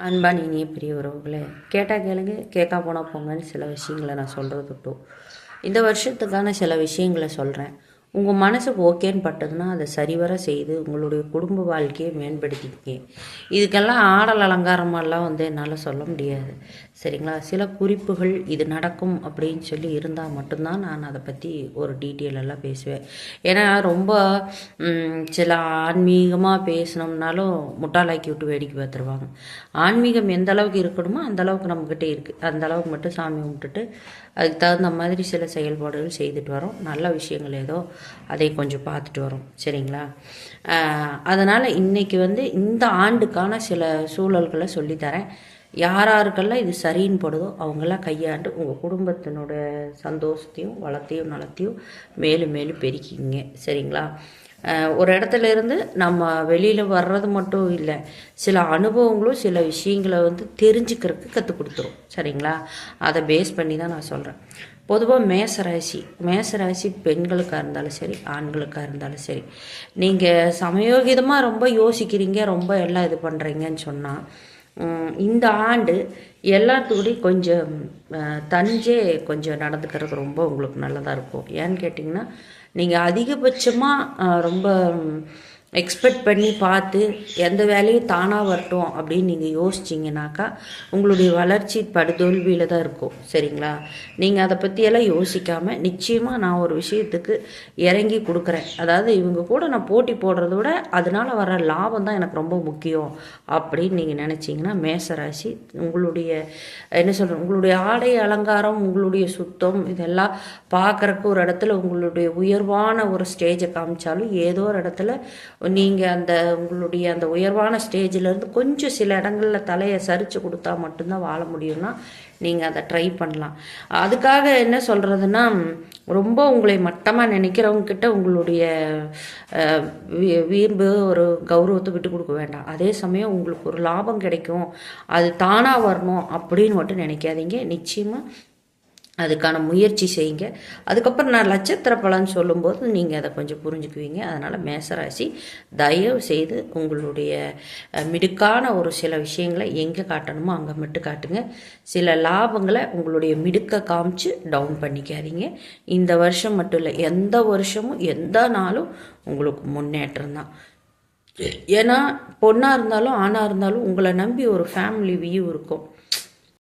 அன்பான் இனிய பெரிய உறவுகளே கேட்டால் கேளுங்க கேட்கா போனால் போங்கன்னு சில விஷயங்களை நான் சொல்கிறது இந்த வருஷத்துக்கான சில விஷயங்களை சொல்கிறேன் உங்கள் மனசுக்கு ஓகேன்னு பட்டதுன்னா அதை சரிவர செய்து உங்களுடைய குடும்ப வாழ்க்கையை மேம்படுத்திக்கங்க. இதுக்கெல்லாம் ஆடல் அலங்காரமெல்லாம் வந்து என்னால் சொல்ல முடியாது. சரிங்களா? சில குறிப்புகள் இது நடக்கும் அப்படின்னு சொல்லி இருந்தால் மட்டும்தான் நான் அதை பற்றி ஒரு டீட்டெயிலெல்லாம் பேசுவேன். ஏன்னா ரொம்ப சில ஆன்மீகமாக பேசினோம்னாலும் முட்டாளாக்கி விட்டு வேடிக்கை பார்த்துருவாங்க. ஆன்மீகம் எந்த அளவுக்கு இருக்கணுமோ அந்த அளவுக்கு நம்மக்கிட்ட இருக்குது அந்த அளவுக்கு மட்டும் சாமி கும்பிட்டுட்டு அதுக்கு தகுந்த மாதிரி சில செயல்பாடுகள் செய்துட்டு வரோம். நல்ல விஷயங்கள் ஏதோ அதை கொஞ்சம் பார்த்துட்டு வரோம். சரிங்களா? அதனால் இன்றைக்கி வந்து இந்த ஆண்டுக்கான சில சூழல்களை சொல்லித்தரேன். யார் யாருக்கெல்லாம் இது சரின்னு படுதோ அவங்கெல்லாம் கையாண்டு உங்கள் குடும்பத்தினோட சந்தோஷத்தையும் வளத்தையும் நலத்தையும் மேலும் மேலும் பெருக்கிங்க. சரிங்களா? ஒரு இடத்துல இருந்து நம்ம வெளியில் வர்றது மட்டும் இல்லை சில அனுபவங்களும் சில விஷயங்களை வந்து தெரிஞ்சுக்கிறதுக்கு கற்றுக் கொடுத்துரும். சரிங்களா? அதை பேஸ் பண்ணி தான் நான் சொல்கிறேன் பொதுவாக மேசராசி மேசராசி பெண்களுக்காக இருந்தாலும் சரி ஆண்களுக்காக இருந்தாலும் சரி. நீங்கள் சமயோகிதமாக ரொம்ப யோசிக்கிறீங்க ரொம்ப எல்லாம் இது பண்ணுறீங்கன்னு சொன்னால் இந்த ஆண்டு எல்லாத்துக்கூடையும் கொஞ்சம் தஞ்சே கொஞ்சம் நடந்துக்கிறது ரொம்ப உங்களுக்கு நல்லதாக இருக்கும். ஏன்னு கேட்டிங்கன்னா நீங்கள் அதிகபட்சமாக ரொம்ப எக்ஸ்பெக்ட் பண்ணி பார்த்து எந்த வேலையும் தானாக வரட்டும் அப்படின்னு நீங்கள் யோசிச்சிங்கனாக்கா உங்களுடைய வளர்ச்சி படுதோல்வியில் தான் இருக்கும். சரிங்களா? நீங்கள் அதை பற்றியெல்லாம் யோசிக்காமல் நிச்சயமாக நான் ஒரு விஷயத்துக்கு இறங்கி கொடுக்குறேன். அதாவது இவங்க கூட நான் போட்டி போடுறத விட அதனால் வர லாபம் தான் எனக்கு ரொம்ப முக்கியம் அப்படின்னு நீங்கள் நினச்சிங்கன்னா மேசராசி உங்களுடைய என்ன சொல்கிறது உங்களுடைய ஆடை அலங்காரம் உங்களுடைய சுத்தம் இதெல்லாம் பார்க்குறக்கு ஒரு இடத்துல உங்களுடைய உயர்வான ஒரு ஸ்டேஜை காமிச்சாலும் ஏதோ ஒரு இடத்துல நீங்கள் அந்த உங்களுடைய அந்த உயர்வான ஸ்டேஜிலேருந்து கொஞ்சம் சில இடங்களில் தலையை சரித்து கொடுத்தா மட்டும்தான் வாழ முடியும்னா நீங்கள் அதை ட்ரை பண்ணலாம். அதுக்காக என்ன சொல்கிறதுனா ரொம்ப உங்களை மட்டமாக நினைக்கிறவங்க கிட்ட உங்களுடைய வீ- வீம்பு ஒரு கௌரவத்தை விட்டு கொடுக்க வேண்டாம். அதே சமயம் உங்களுக்கு ஒரு லாபம் கிடைக்கும். அது தானாக வரணும் அப்படின்னு மட்டும் நினைக்காதீங்க. நிச்சயமாக அதுக்கான முயற்சி செய்யுங்க. அதுக்கப்புறம் நான் நட்சத்திர பலன் சொல்லும்போது நீங்கள் அதை கொஞ்சம் புரிஞ்சுக்குவீங்க. அதனால் மேசராசி தயவு செய்து உங்களுடைய மிடுக்கான ஒரு சில விஷயங்களை எங்கே காட்டணுமோ அங்கே மட்டும் காட்டுங்க. சில லாபங்களை உங்களுடைய மிடுக்க காமிச்சு டவுன் பண்ணிக்காதீங்க. இந்த வருஷம் மட்டும் இல்லை எந்த வருஷமும் எந்த நாளும் உங்களுக்கு முன்னேற்றம் தான். ஏன்னா பொண்ணாக இருந்தாலும் ஆணாக இருந்தாலும் உங்களை நம்பி ஒரு ஃபேமிலி வியூ இருக்கும்.